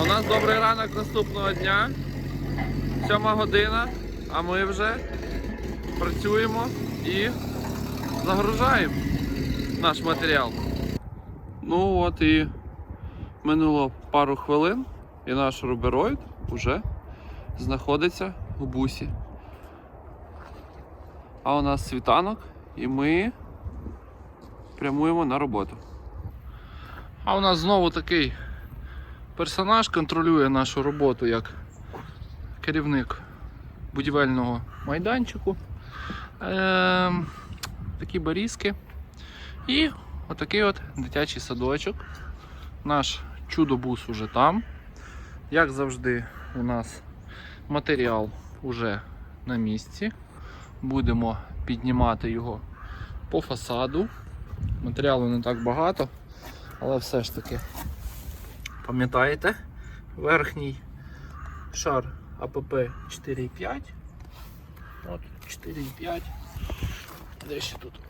У нас добрий ранок наступного дня. Сьома година, а ми вже працюємо і загружаємо наш матеріал. Ну от і минуло пару хвилин, і наш рубероїд вже знаходиться у бусі. А у нас світанок, і ми прямуємо на роботу. А у нас знову такий персонаж контролює нашу роботу як керівник будівельного майданчику. Ем, такі барізки. І отакий от дитячий садочок. Наш чудо-бус уже там. Як завжди, у нас матеріал уже на місці. Будемо піднімати його по фасаду. Матеріалу не так багато, але все ж таки, пам'ятаєте, верхній шар АПП 4,5. От 4,5. Де ще тут?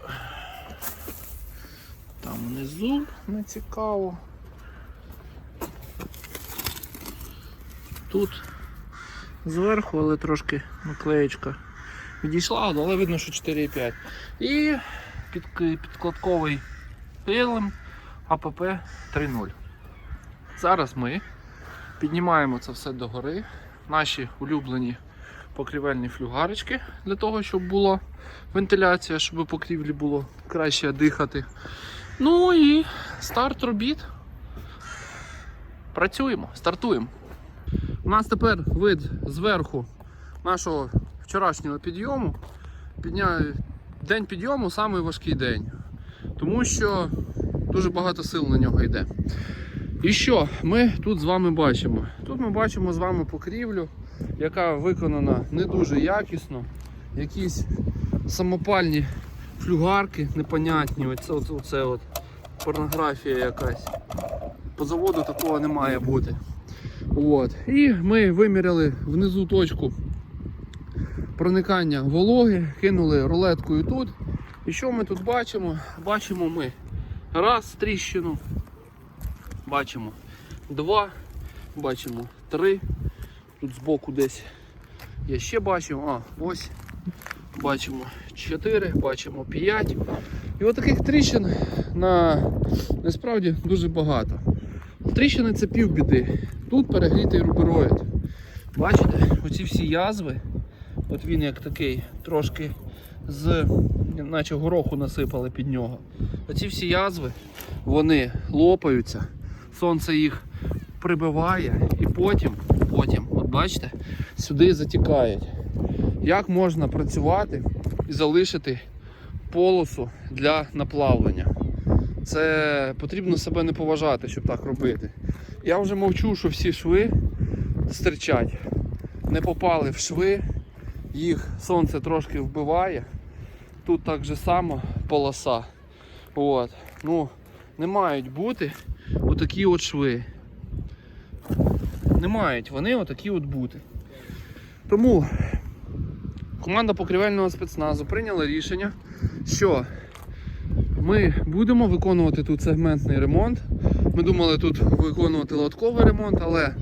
Там внизу не цікаво. Тут зверху, але трошки наклеєчка відійшла, але видно, що 4,5. І під, підкладковий килим АПП 3.0. Зараз ми піднімаємо це все догори. Наші улюблені покрівельні флюгарочки для того, щоб була вентиляція, щоб покрівлі було краще дихати. Ну і старт робіт. Працюємо, стартуємо. У нас тепер вид зверху нашого вчорашнього підйому. Підня... День підйому самий день, тому що дуже багато сил на нього йде. І що ми тут з вами бачимо? Тут ми бачимо з вами покрівлю, яка виконана не дуже якісно. Якісь самопальні флюгарки непонятні. Оце, оце, оце от порнографія якась. По заводу такого не має бути. От. І ми виміряли внизу точку проникання вологи, кинули рулеткою тут. І що ми тут бачимо? Бачимо ми раз тріщину, бачимо два, бачимо три. Тут збоку десь я ще бачу, а ось бачимо 4, бачимо 5. І от таких тріщин на насправді дуже багато. Тріщини це півбіди. Тут перегрітий рубероїд. Бачите, оці всі язви, от він як такий, трошки з, наче гороху насипали під нього. Оці всі язви, вони лопаються, сонце їх прибиває і потім, потім, от бачите, сюди затікають. Як можна працювати і залишити полосу для наплавлення? Це потрібно себе не поважати, щоб так робити. Я вже мовчу, що всі шви стирчать, не попали в шви, їх сонце трошки вбиває. Тут так же само полоса. От. Ну, не мають бути отакі от шви. Не мають вони отакі от бути. Тому команда покрівельного спецназу прийняла рішення, що ми будемо виконувати тут сегментний ремонт. Ми думали тут виконувати лотковий ремонт, але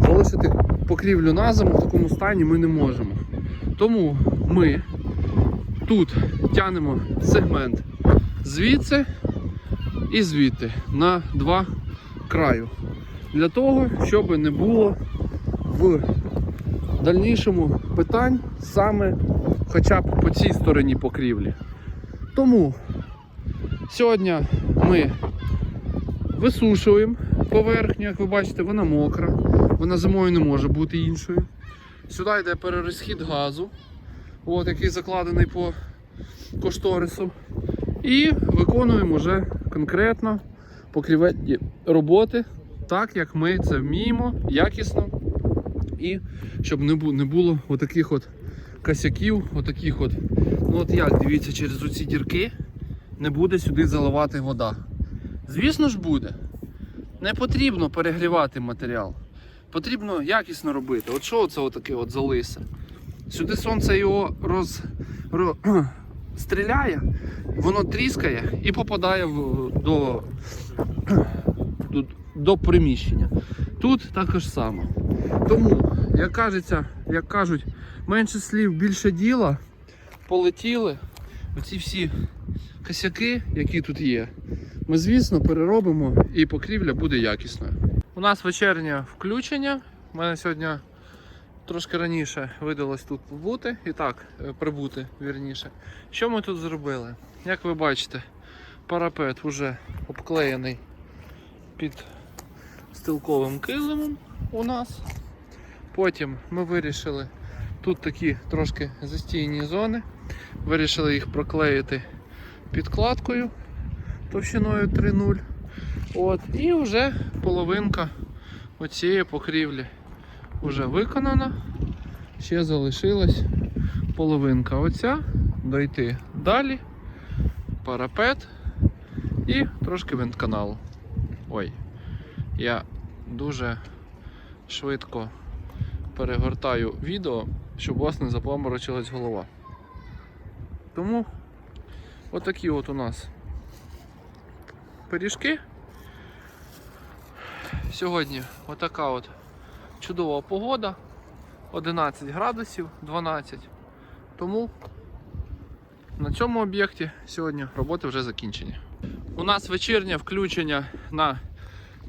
залишити покрівлю на зиму в такому стані ми не можемо. Тому ми тут тянемо сегмент звідси і звідти на два краю. Для того, щоб не було в дальнішому питань саме хоча б по цій стороні покрівлі. Тому сьогодні ми висушуємо поверхню, як ви бачите, вона мокра, вона зимою не може бути іншою. Сюди йде перерозхід газу, от, який закладений по кошторису. І виконуємо вже конкретно покрівельні роботи, так як ми це вміємо, якісно. І щоб не було отаких от косяків, отаких от. Ну от як, дивіться, через оці дірки не буде сюди заливати вода. Звісно ж буде. Не потрібно перегрівати матеріал. Потрібно якісно робити. От що це отаке от залисе? Сюди сонце його роз, ро, стріляє, воно тріскає і попадає в, до, до, приміщення. Тут також само. Тому, як кажеться, як кажуть, менше слів, більше діла. Полетіли. Оці всі косяки, які тут є, ми, звісно, переробимо і покрівля буде якісною. У нас вечірнє включення. У мене сьогодні трошки раніше видалось тут побути і так, е, прибути вірніше. Що ми тут зробили? Як ви бачите, парапет вже обклеєний під стилковим килимом у нас. Потім ми вирішили тут такі трошки застійні зони. Вирішили їх проклеїти підкладкою товщиною 3,0. От, і вже половинка оцієї покрівлі вже виконана. Ще залишилась половинка оця, дойти далі, парапет і трошки вентканалу. Ой, я дуже швидко перегортаю відео, щоб у вас не запаморочилась голова. Тому отакі от у нас пиріжки. Сьогодні отака от чудова погода. 11 градусів, 12. Тому на цьому об'єкті сьогодні роботи вже закінчені. У нас вечірнє включення на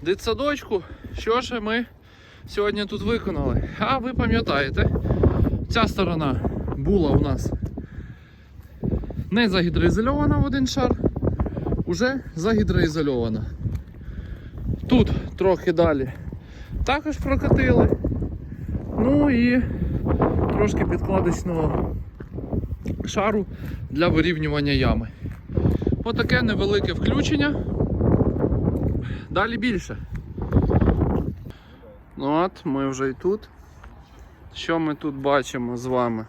дитсадочку. Що ж ми сьогодні тут виконали? А ви пам'ятаєте, ця сторона була у нас не загідроізольована в один шар, уже загідроізольована. Тут трохи далі також прокатили. Ну і трошки підкладочного шару для вирівнювання ями. Отаке невелике включення. Далі більше. Ну от, ми вже і тут. Що ми тут бачимо з вами?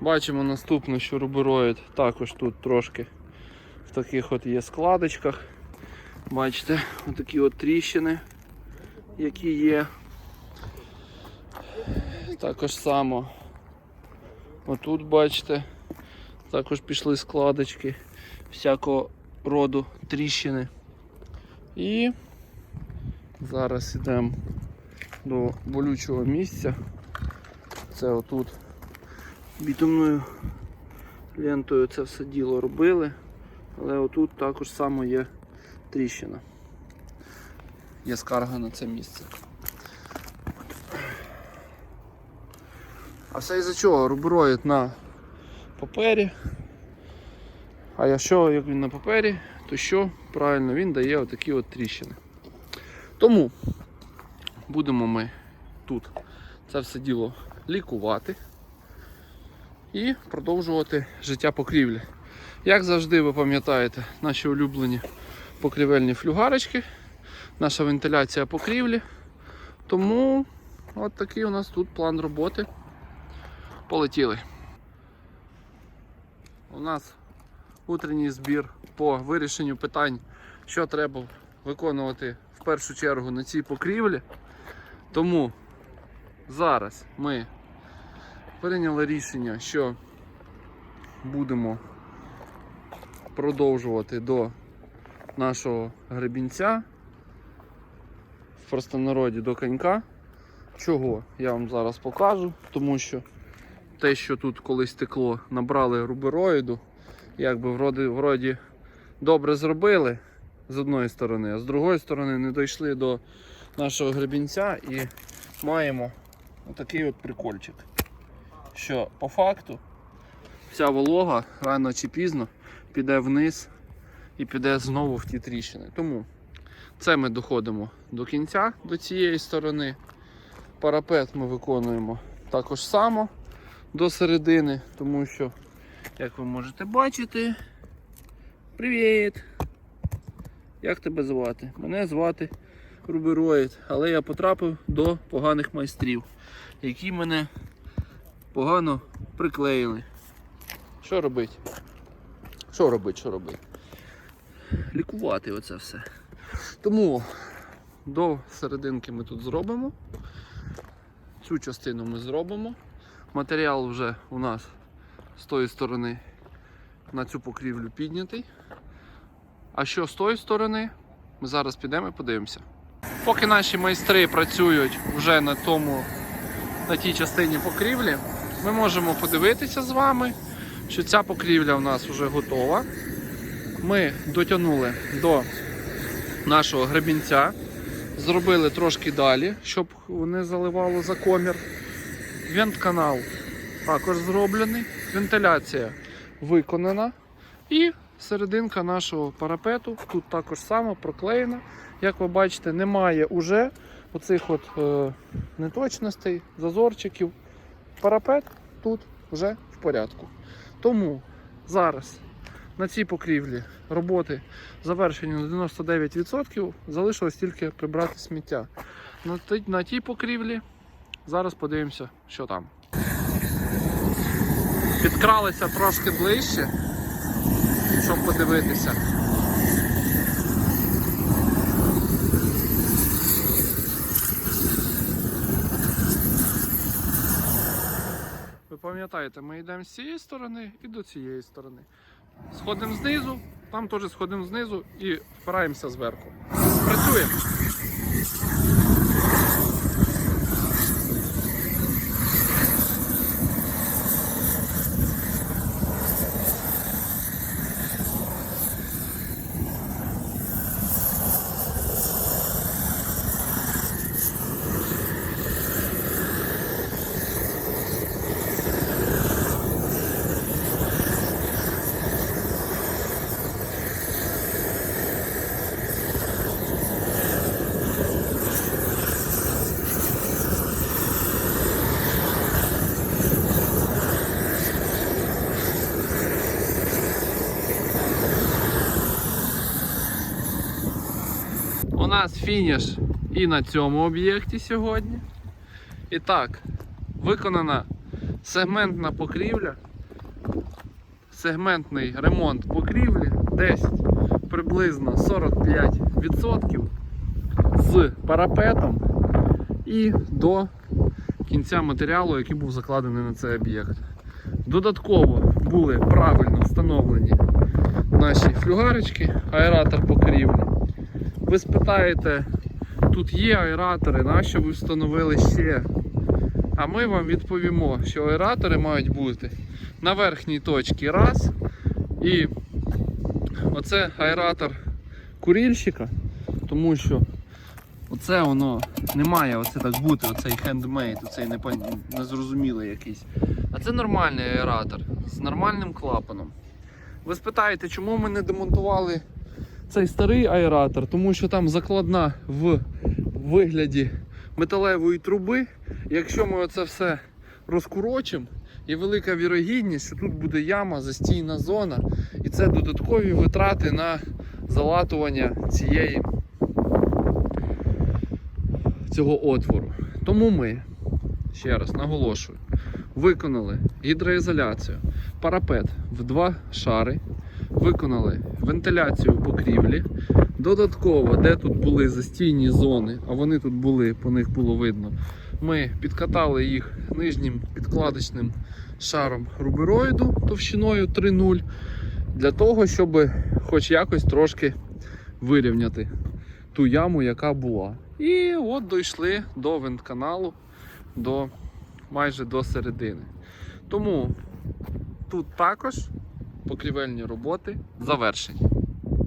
Бачимо наступне, що рубероїд також тут трошки в таких от є складочках. Бачите, отакі от тріщини, які є. Також само. Отут бачите, також пішли складочки всякого роду тріщини. І зараз йдемо до болючого місця. Це отут бітумною лентою це все діло робили, але отут також само є тріщина. Є скарга на це місце. А все із-за чого? Рубероїд на папері. А якщо як він на папері, то що? Правильно, він дає отакі от тріщини. Тому будемо ми тут це все діло лікувати і продовжувати життя покрівлі. Як завжди, ви пам'ятаєте, наші улюблені покрівельні флюгарочки, наша вентиляція покрівлі. Тому от такий у нас тут план роботи. Полетіли. У нас утренній збір по вирішенню питань, що треба виконувати в першу чергу на цій покрівлі. Тому зараз ми прийняли рішення, що будемо продовжувати до нашого гребінця, в простонароді до конька. Чого я вам зараз покажу, тому що те, що тут колись текло, набрали рубероїду, якби вроді, вроді добре зробили з одної сторони, а з другої сторони не дійшли до нашого гребінця і маємо отакий от прикольчик. Що по факту вся волога рано чи пізно піде вниз і піде знову в ті тріщини. Тому це ми доходимо до кінця, до цієї сторони. Парапет ми виконуємо також само до середини, тому що, як ви можете бачити, привіт! Як тебе звати? Мене звати Рубероїд, але я потрапив до поганих майстрів, які мене погано приклеїли. Що робити? Що робити, що робити? Лікувати оце все. Тому до серединки ми тут зробимо. Цю частину ми зробимо. Матеріал вже у нас з тої сторони на цю покрівлю піднятий. А що з тої сторони, ми зараз підемо і подивимося. Поки наші майстри працюють вже на тому, на тій частині покрівлі, ми можемо подивитися з вами, що ця покрівля у нас вже готова. Ми дотягнули до нашого гребінця, зробили трошки далі, щоб не заливало за комір. Вентканал також зроблений, вентиляція виконана. І серединка нашого парапету тут також само проклеєна. Як ви бачите, немає уже оцих от е, неточностей, зазорчиків. Парапет тут вже в порядку. Тому зараз на цій покрівлі роботи завершені на 99%, залишилось тільки прибрати сміття. На тій, покрівлі зараз подивимося, що там. Підкралися трошки ближче, щоб подивитися. Ви пам'ятаєте, ми йдемо з цієї сторони і до цієї сторони. Сходимо знизу, там теж сходимо знизу і впираємося зверху. Працюємо. У нас фініш і на цьому об'єкті сьогодні. І так, виконана сегментна покрівля, сегментний ремонт покрівлі, десь приблизно 45% з парапетом і до кінця матеріалу, який був закладений на цей об'єкт. Додатково були правильно встановлені наші флюгарочки, аератор покрівлі. Ви спитаєте, тут є аератори, нащо ви встановили ще? А ми вам відповімо, що аератори мають бути на верхній точці раз. І оце аератор курільщика, тому що оце воно не має оце так бути, оцей хендмейд, оцей незрозумілий якийсь. А це нормальний аератор з нормальним клапаном. Ви спитаєте, чому ми не демонтували цей старий аератор, тому що там закладна в вигляді металевої труби. Якщо ми оце все розкурочимо, є велика вірогідність, що тут буде яма, застійна зона, і це додаткові витрати на залатування цієї цього отвору. Тому ми, ще раз наголошую, виконали гідроізоляцію, парапет в два шари, виконали вентиляцію покрівлі. Додатково, де тут були застійні зони, а вони тут були, по них було видно, ми підкатали їх нижнім підкладочним шаром рубероїду товщиною 3,0 для того, щоб хоч якось трошки вирівняти ту яму, яка була. І от дійшли до вентканалу, до майже до середини. Тому тут також покрівельні роботи завершені.